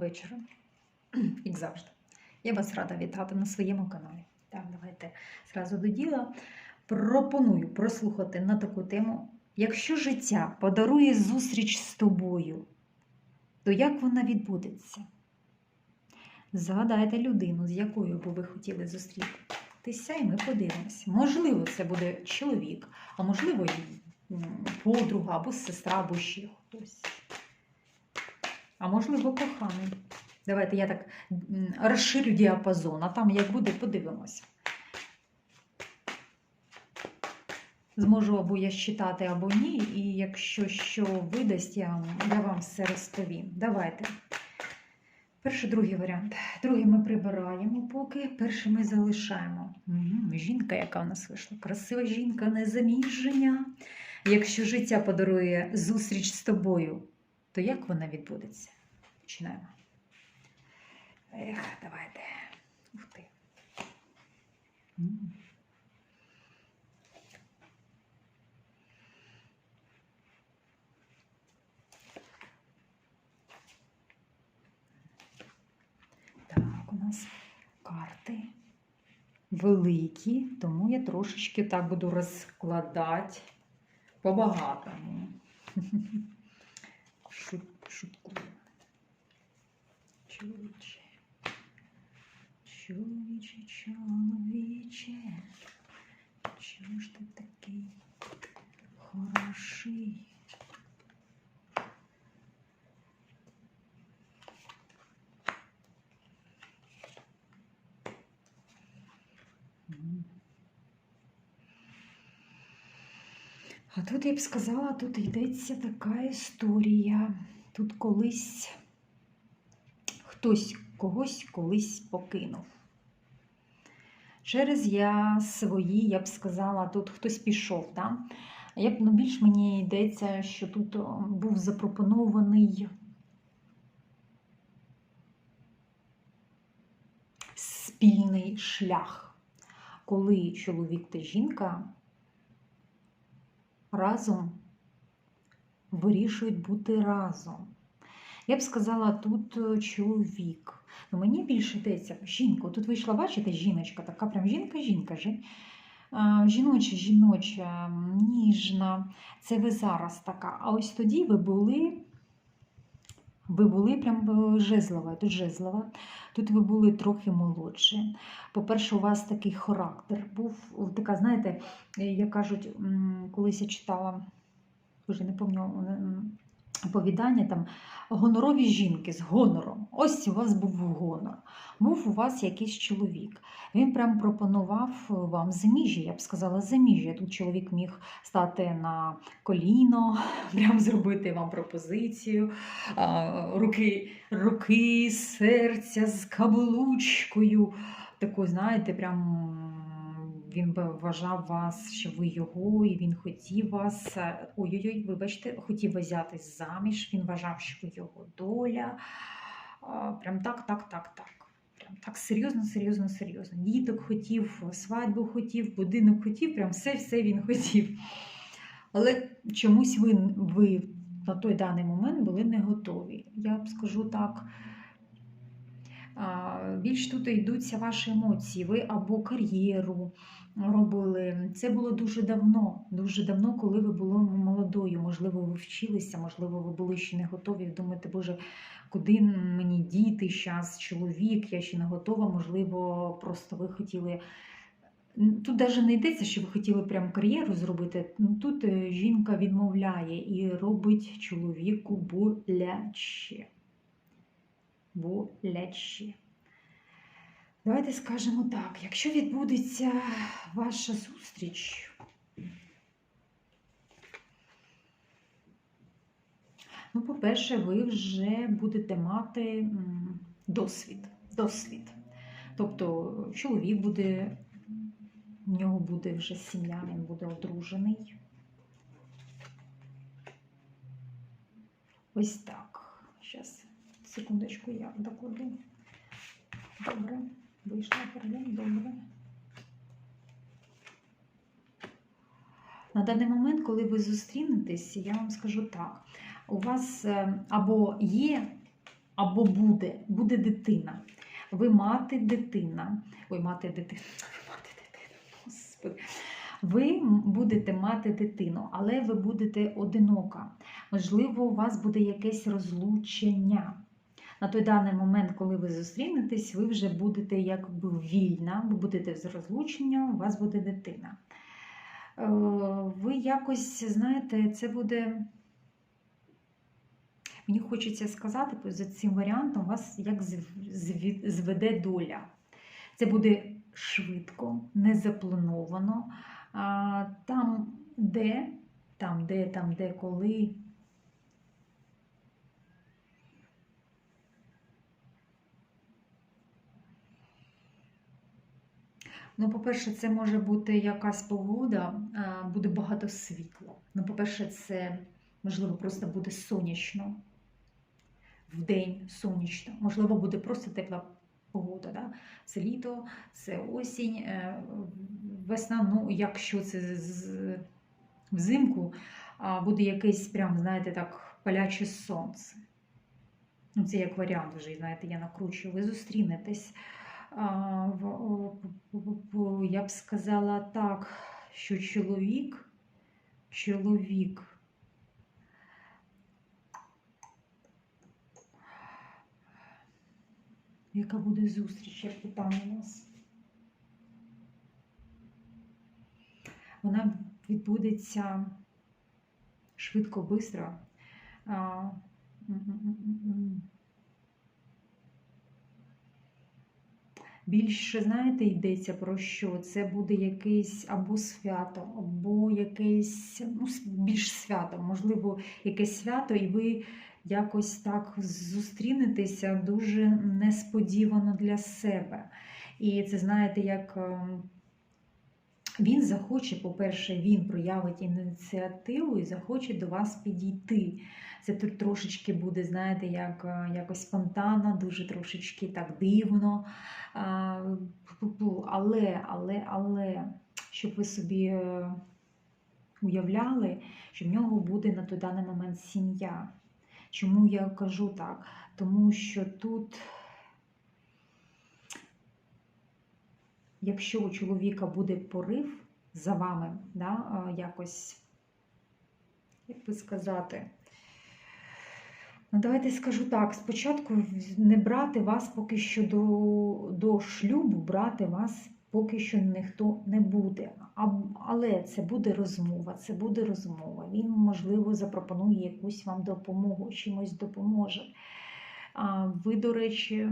вечора. Як завжди. Я вас рада вітати на своєму каналі. Так, давайте зразу до діла. Пропоную прослухати на таку тему. Якщо життя подарує зустріч з тобою, то як вона відбудеться? Згадайте людину, з якою би ви хотіли зустрітися, і ми подивимося. Можливо, це буде чоловік, а можливо, подруга, або сестра, або ще хтось. А можливо, коханий. Давайте я так розширю діапазон, а там як буде, подивимося. Зможу або я считати, або ні. І якщо що видасть, я, я вам все розповім. Давайте. Перший, другий варіант. Другий ми прибираємо поки, перший ми залишаємо. Угу, жінка, яка в нас вийшла. Красива жінка, незаміження. Якщо життя подарує зустріч з тобою, то як вона відбудеться? Починаємо. Ех, давайте. Ух ти. Так, у нас карти великі, тому я трошечки так буду розкладати по-багатому. Шут, шуткую. Чоловіче. Чоловіче, чоловіче. Чому ж ти такий хороший? М. А тут я б сказала, тут йдеться така історія. Тут колись хтось когось колись покинув. Через я свої, я б сказала, тут хтось пішов. Да? Я б ну, більш мені йдеться, що тут був запропонований спільний шлях, коли чоловік та жінка разом вирішують бути разом. Я б сказала, тут е, чоловік. Ну, мені більше йдеться жінку. Тут вийшла, бачите, жіночка, така прям жінка-жінка. жін- Жіноча, жіноча, ніжна. Це ви зараз така. А ось тоді ви були. Ви були прям е, жезлова, тут жезлова. Тут ви були трохи молодші. По-перше, у вас такий характер був, така, знаєте, е, як кажуть, колись я читала, вже не пам'ятаю, оповідання там гонорові жінки з гонором. Ось у вас був гонор. Був у вас якийсь чоловік. Він прям пропонував вам заміжжя, я б сказала, заміжжя. Тут чоловік міг стати на коліно, прям зробити вам пропозицію, руки, руки, серця з каблучкою. Таку, знаєте, прям він би вважав вас, що ви його, і він хотів вас. е, Ой-ой-ой, вибачте, хотів взятись заміж. Він вважав, що ви його доля. Прям так, так, так, так. Прям так серйозно, серйозно, серйозно. Діток хотів, свадьбу хотів, будинок хотів, прям все-все він хотів. Але чомусь ви, ви на той даний момент були не готові. Я б скажу так. Більш тут йдуться ваші емоції. Ви або кар'єру робили. Це було дуже давно, дуже давно, коли ви були молодою. Можливо, ви вчилися, можливо, ви були ще не готові. Думаєте, Боже, куди мені діти зараз, чоловік, я ще не готова. Можливо, просто ви хотіли. Тут навіть не йдеться, що ви хотіли прям кар'єру зробити. Ну, Тут е, жінка відмовляє і робить чоловіку боляче. Боляче. Давайте скажемо так: якщо відбудеться ваша зустріч, ну, по-перше, ви вже будете мати досвід. досвід. Тобто чоловік буде, в нього буде вже сім'я, він буде одружений. Ось так. Зараз, секундочку, я докладу. Добре. Вийшла перейдемо, добре. На даний момент, коли ви зустрінетесь, я вам скажу так: у вас е, або є, або буде, буде дитина. Ви мати дитина. Ой, мати дитина. Мати дитина. Господи. Ви будете мати дитину, але ви будете одинока. Можливо, у вас буде якесь розлучення. На той даний момент, коли ви зустрінетесь, ви вже будете якби вільна, ви будете з розлучення, у вас буде дитина. Е, Ви якось, знаєте, це буде. Мені хочеться сказати, за цим варіантом вас як зведе доля. Це буде швидко, не заплановано. Там, де, там, де, там, де, коли. Ну, по-перше, це може бути якась погода, буде багато світла. Ну, по-перше, це можливо просто буде сонячно. Вдень сонячно. Можливо, буде просто тепла погода. Да? Це літо, це осінь, е, весна. Ну, якщо це взимку, буде якесь прям, знаєте, так, паляче сонце. Ну, це як варіант вже, знаєте, я накручую. Ви зустрінетесь. В- Я б сказала так, що чоловік, чоловік. Яка буде зустріч, як питання у нас? Вона відбудеться швидко, швидко. Більше, знаєте, йдеться про що? Це буде якесь або свято, або якесь ну, більш свято, можливо, якесь свято, і ви якось так зустрінетеся дуже несподівано для себе. І це, знаєте, як ем, він захоче, по-перше, він проявить ініціативу і захоче до вас підійти. Це тут трошечки буде, знаєте, як е, якось спонтанно, дуже трошечки так дивно. Але, але, але, щоб ви собі е, уявляли, що в нього буде на той даний момент сім'я. Чому я кажу так? Тому що тут, якщо у чоловіка буде порив за вами, да, якось, як би сказати, Ну, давайте скажу так: спочатку не брати вас поки що до, до шлюбу, брати вас поки що ніхто не буде. А, але це буде розмова, це буде розмова. Він, можливо, запропонує якусь вам допомогу, чимось допоможе. Ви, до речі,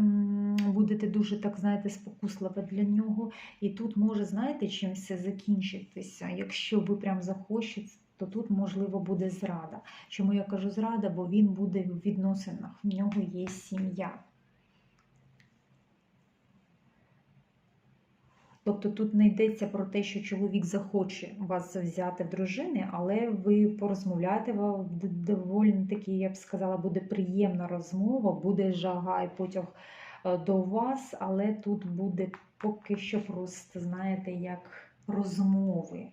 будете дуже так, знаєте, спокуслива для нього. І тут може, знаєте, чим все закінчитися. Якщо ви прям захочете, то тут, можливо, буде зрада. Чому я кажу зрада? Бо він буде в відносинах, в нього є сім'я. Тобто тут не йдеться про те, що чоловік захоче вас взяти в дружини, але ви порозмовляєте, доволі таки, я б сказала, буде приємна розмова, буде жага і потяг е, до вас, але тут буде поки що просто, знаєте, як розмови.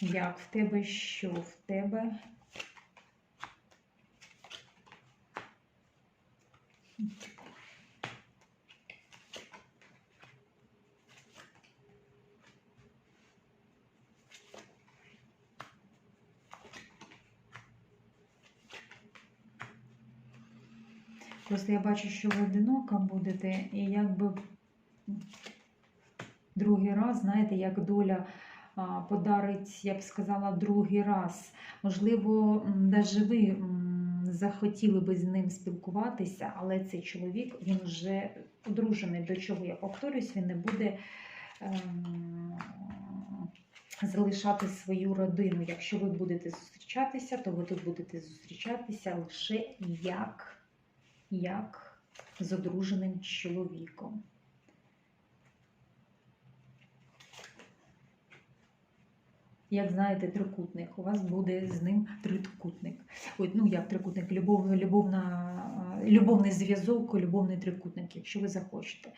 Як в тебе що? В тебе Просто я бачу, що ви одинока будете, і якби другий раз, знаєте, як доля подарить, я б сказала, другий раз. Можливо, навіть ви захотіли би з ним спілкуватися, але цей чоловік він вже одружений. До чого я повторюсь, він не буде. ем, Залишати свою родину. Якщо ви будете зустрічатися, то ви тут будете зустрічатися лише як як з одруженим чоловіком. Як знаєте, трикутник, у вас буде з ним трикутник. Ой, ну як трикутник, любов, любовна, любовний зв'язок, любовний трикутник, якщо ви захочете.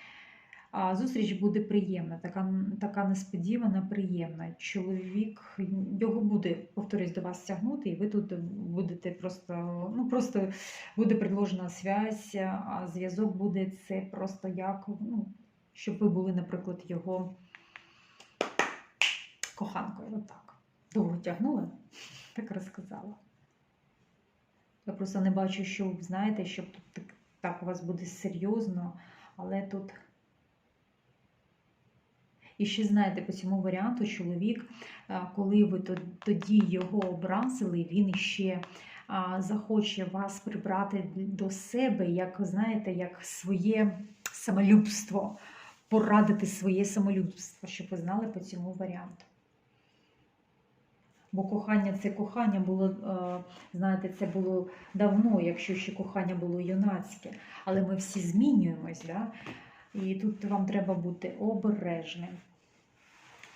Зустріч буде приємна, така, така несподівана, приємна. Чоловік його буде, повторюсь, до вас тягнути, і ви тут будете просто, ну просто буде предложена связь, а зв'язок буде це просто як, ну, щоб ви були, наприклад, його коханкою. Отак. Довго тягнула, так розказала. Я просто не бачу, що, знаєте, щоб тут так, так у вас буде серйозно, але тут. І ще знаєте, по цьому варіанту чоловік, коли ви тоді його образили, він ще захоче вас прибрати до себе, як знаєте, як своє самолюбство, порадити своє самолюбство, щоб ви знали по цьому варіанту. Бо кохання це кохання було, е, знаєте, це було давно, якщо ще кохання було юнацьке. Але ми всі змінюємось, да? і тут вам треба бути обережним,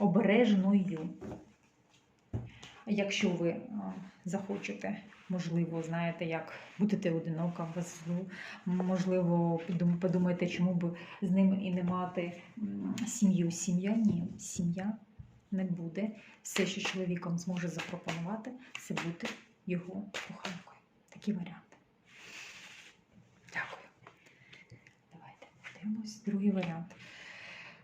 обережною. Якщо ви е, захочете, можливо, знаєте, як будете одинока в везу, можливо, подум- подумаєте, чому б з ним і не мати сім'ю. Сім'я ні, сім'я не буде. Все, що чоловіком зможе запропонувати, це бути його коханкою. Такі варіанти. Дякую. Давайте подивимось. Другий варіант.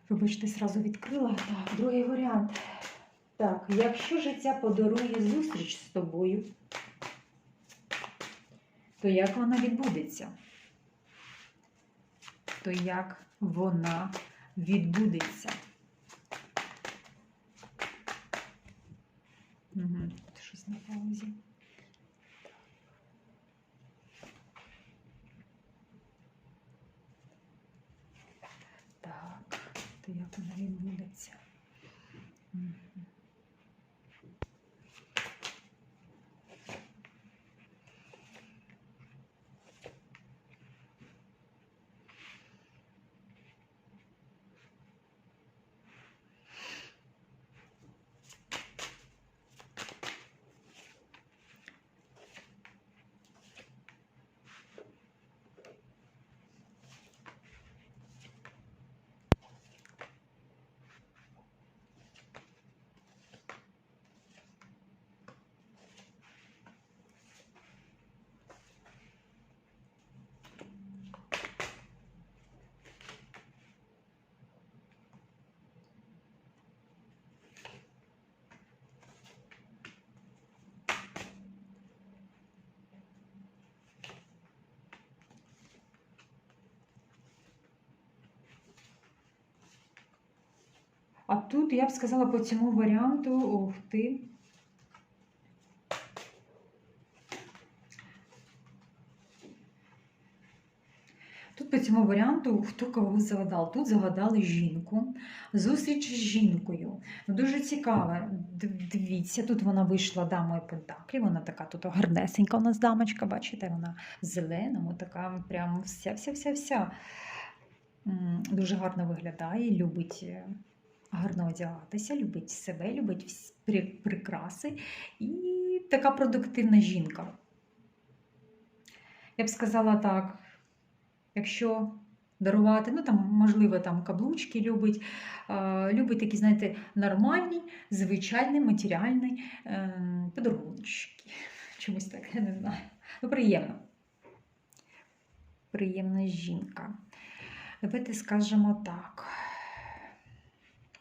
Вибачте, зразу відкрила. Так, другий варіант. Так, якщо життя подарує зустріч з тобою, то як вона відбудеться? То як вона відбудеться? Угу, тут щось на паузі. Так, то як вона відбудеться? Мгм. А тут я б сказала по цьому варіанту, ух ти. Тут по цьому варіанту хто кого загадав? Тут загадали жінку, зустріч з жінкою. Ну, Дуже цікаво. Дивіться, тут вона вийшла дамою Пентаклі, вона така тут гарнесенька у нас дамочка, бачите, вона в зеленому, така прям вся-вся-вся-вся. Дуже гарно виглядає, любить е, гарно одягатися, любить себе, любить прикраси і така продуктивна жінка. Я б сказала так, якщо дарувати, ну там, можливо, там каблучки любить, е, любить такі, знаєте, нормальні, звичайні, матеріальні е, подарунки. Чомусь так, я не знаю. Ну, приємно. Приємна жінка. Давайте скажемо так.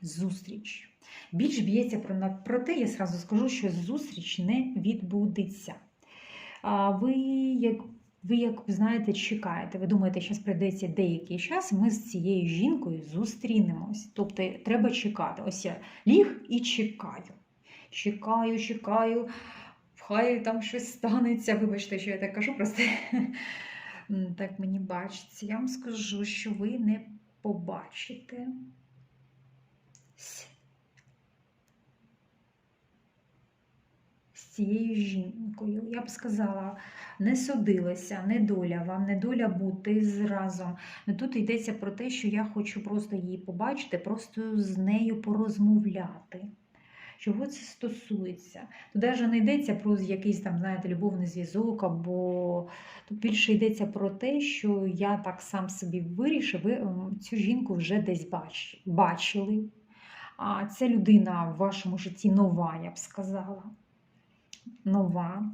Зустріч. Більш б'ється про, про те, я зразу скажу, що зустріч не відбудеться. А ви, як, ви, як знаєте, чекаєте, ви думаєте, що прийдеться деякий час, ми з цією жінкою зустрінемось. Тобто треба чекати. Ось я ліг і чекаю. Чекаю, чекаю, хай там щось станеться. Вибачте, що я так кажу, просто так мені бачиться. Я вам скажу, що ви не побачите. З цією жінкою, я б сказала, не судилася, не доля вам, не доля бути зразом. Ну, Тут йдеться про те, що я хочу просто її побачити, просто з нею порозмовляти. Чого це стосується? Тут навіть не йдеться про якийсь там, знаєте, любовний зв'язок, або тут більше йдеться про те, що я так сам собі вирішив, ви цю жінку вже десь бач, бачили. А ця людина в вашому житті нова, я б сказала. Нова.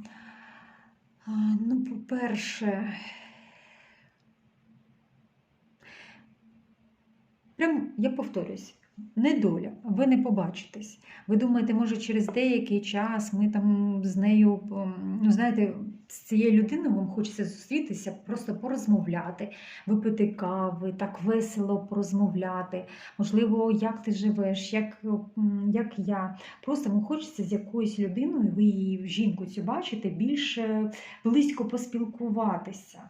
Ну, по-перше, прям я повторюсь, недоля, ви не побачитесь. Ви думаєте, може, через деякий час ми там з нею, ну знаєте, з цією людиною вам хочеться зустрітися, просто порозмовляти, випити кави, так весело порозмовляти. Можливо, як ти живеш, як, як я. Просто вам хочеться з якоюсь людиною, ви її жінку цю бачите, більш близько поспілкуватися.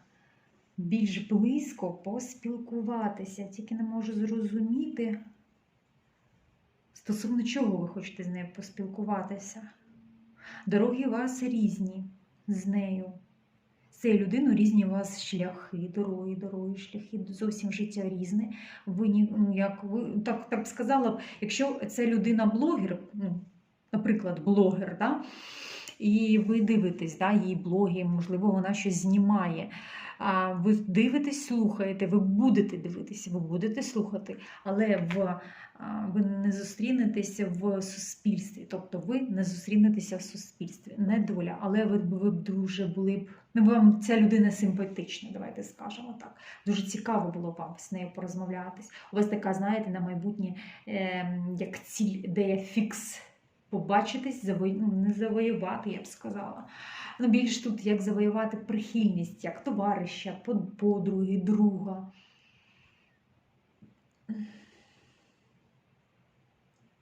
Більш близько поспілкуватися. Тільки не можу зрозуміти, стосовно чого ви хочете з нею поспілкуватися. Дороги у вас різні з нею. З цією людиною різні у вас шляхи, дороги, дороги, шляхи, зовсім життя різне. Ви ну, як ви так, так сказала, б, якщо це людина блогер, ну, наприклад, блогер, да, і ви дивитесь, да, її блоги, можливо, вона щось знімає. Ви дивитесь, слухаєте, ви будете дивитися, ви будете слухати, але в, ви не зустрінетеся в суспільстві. Тобто ви не зустрінетеся в суспільстві. Не доля, але ви, ви дуже були б. Ну, вам ця людина симпатична, давайте скажемо так. Дуже цікаво було вам з нею порозмовлятись. У вас така, знаєте, на майбутнє е, як ціль, ідея фікс. Побачитись, заво... ну, не завоювати, я б сказала. Ну, більш тут як завоювати прихильність, як товариша, подруги, друга.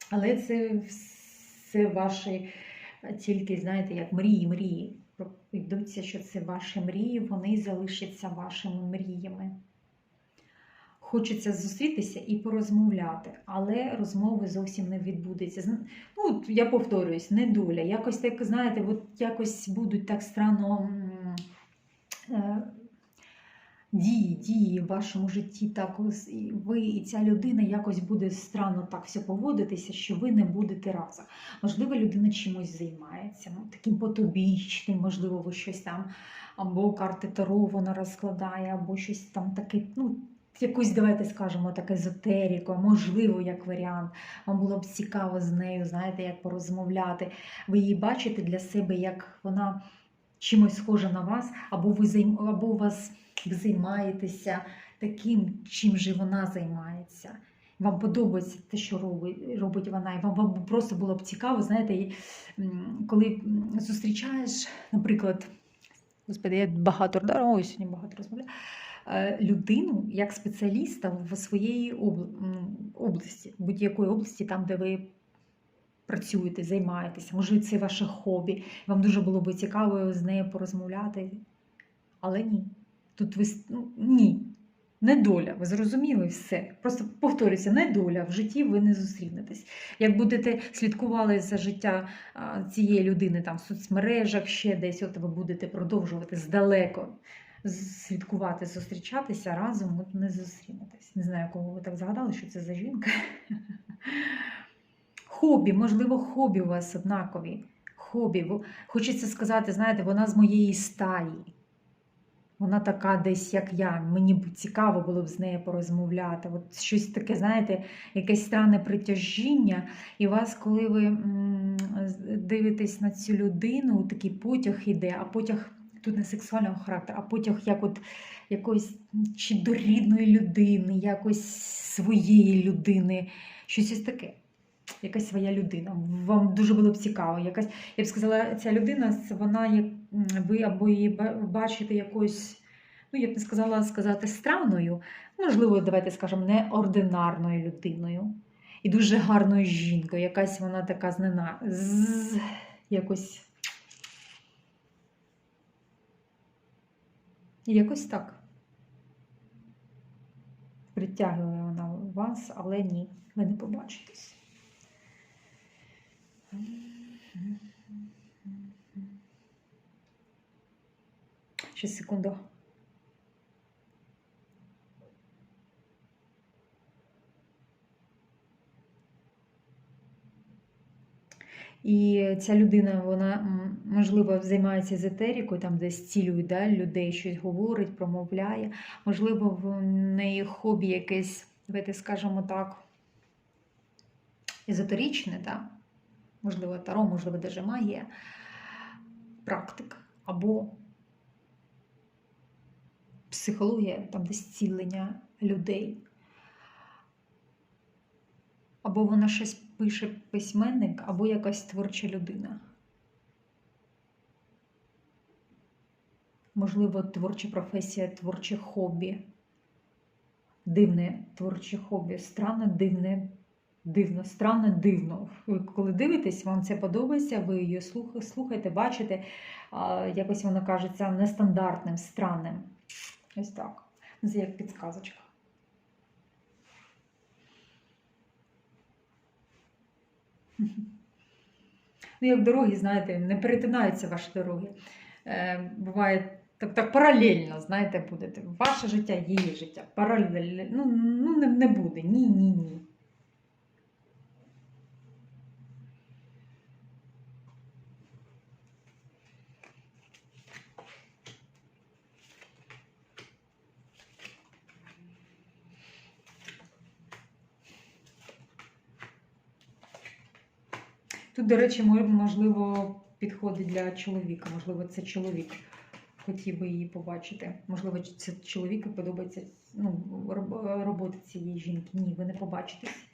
Але це все ваші тільки, знаєте, як мрії, мрії. Йдуться, що це ваші мрії, вони залишаться вашими мріями. Хочеться зустрітися і порозмовляти, але розмови зовсім не відбудеться. Ну, я повторююсь, недоля. Якось так, знаєте, от якось будуть так странно е, дії, дії в вашому житті. Так, ви і ця людина якось буде странно так все поводитися, що ви не будете разом. Можливо, людина чимось займається, ну, таким потобічним, можливо, ви щось там, або карти Таро вона розкладає, або щось там таке, ну, якусь, давайте скажемо, так езотерику, можливо, як варіант. Вам було б цікаво з нею, знаєте, як порозмовляти. Ви її бачите для себе, як вона чимось схожа на вас, або ви займ... або у вас ви займаєтеся таким, чим же вона займається. Вам подобається те, що робить, робить вона, і вам, вам просто було б цікаво, знаєте, коли зустрічаєш, наприклад, господи, я багато да, ой, сьогодні багато розмовляю, людину як спеціаліста в м, області, будь-якої області, там, де ви працюєте, займаєтеся, може, це ваше хобі. Вам дуже було б цікаво з нею порозмовляти. Але ні. Тут ви ну, ні. Недоля, ви зрозуміли все. Просто повторюся, недоля. В житті ви не зустрінетесь. Як будете слідкували за життя цієї людини там в соцмережах, ще десь, от ви будете продовжувати здалеку слідкувати, зустрічатися разом, от не зустрінетесь. Не знаю, кого ви так згадали, що це за жінка. Хобі, можливо, хобі у вас однакові. Хобі. Хочеться сказати, знаєте, вона з моєї стаї. Вона така десь, як я. Мені б цікаво було б з нею порозмовляти. От щось таке, знаєте, якесь странне притяжіння. І вас, коли ви дивитесь на цю людину, такий потяг іде, а потяг тут не сексуального характеру, а потяг як от якоїсь чи до рідної людини, якось своєї людини, щось ось таке. Якась своя людина. Вам дуже було б цікаво. Якась, я б сказала, ця людина, вона ви або її бачите якоюсь, ну я б не сказала сказати странною, можливо, давайте скажемо, неординарною людиною. І дуже гарною жінкою. Якась вона така знена, з якось. Якось так. Притягує вона вас, але ні, ви не побачитесь. Ще секунду. І ця людина, вона можливо займається езотерикою, там де зцілює да, людей, щось говорить, промовляє. Можливо, в неї хобі якесь, давайте скажемо так, езотеричне, да? можливо, таро, можливо, даже магія, практика або психологія, там де зцілення людей. Або вона щось пише письменник, або якась творча людина. Можливо, творча професія, творче хобі. Дивне творче хобі. Странно, дивне, дивно, странно, дивно. Ви коли дивитесь, вам це подобається, ви її слухаєте, бачите, якось воно кажеться нестандартним, странним. Ось так. Це як підсказочка. Ну, як дороги, знаєте, не перетинаються ваші дороги. Е, буває так, так паралельно, знаєте, будете. Ваше життя, її життя. Паралельно. Ну, ну не, не буде. Ні, ні, ні. Тут, до речі, можливо, підходить для чоловіка. Можливо, це чоловік хотів би її побачити. Можливо, це чоловіку подобається ну, робота цієї жінки. Ні, ви не побачитесь.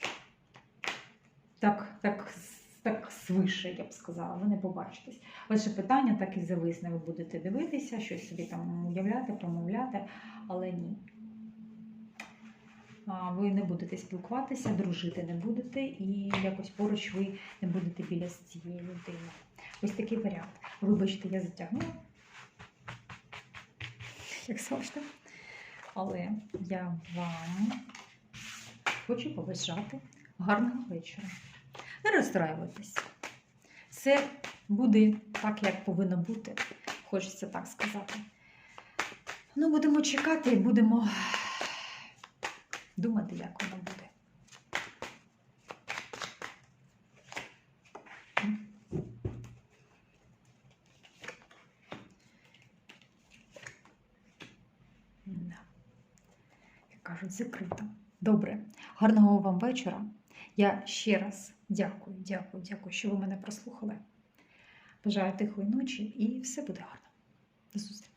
Так, так, так свише, я б сказала, ви не побачитесь. Ваше питання так і зависне. Ви будете дивитися, щось собі там уявляти, промовляти, але ні. Ви не будете спілкуватися, дружити не будете, і якось поруч ви не будете біля цієї людини. Ось такий варіант. Вибачте, я затягнула, як завжди. Але я вам хочу побажати гарного вечора. Не розстраюватись. Все буде так, як повинно бути. Хочеться так сказати. Ну, будемо чекати і будемо думати, як воно буде. Як кажуть, закрито. Добре. Гарного вам вечора. Я ще раз дякую, дякую, дякую, що ви мене прослухали. Бажаю тихої ночі і все буде гарно. До зустрічі!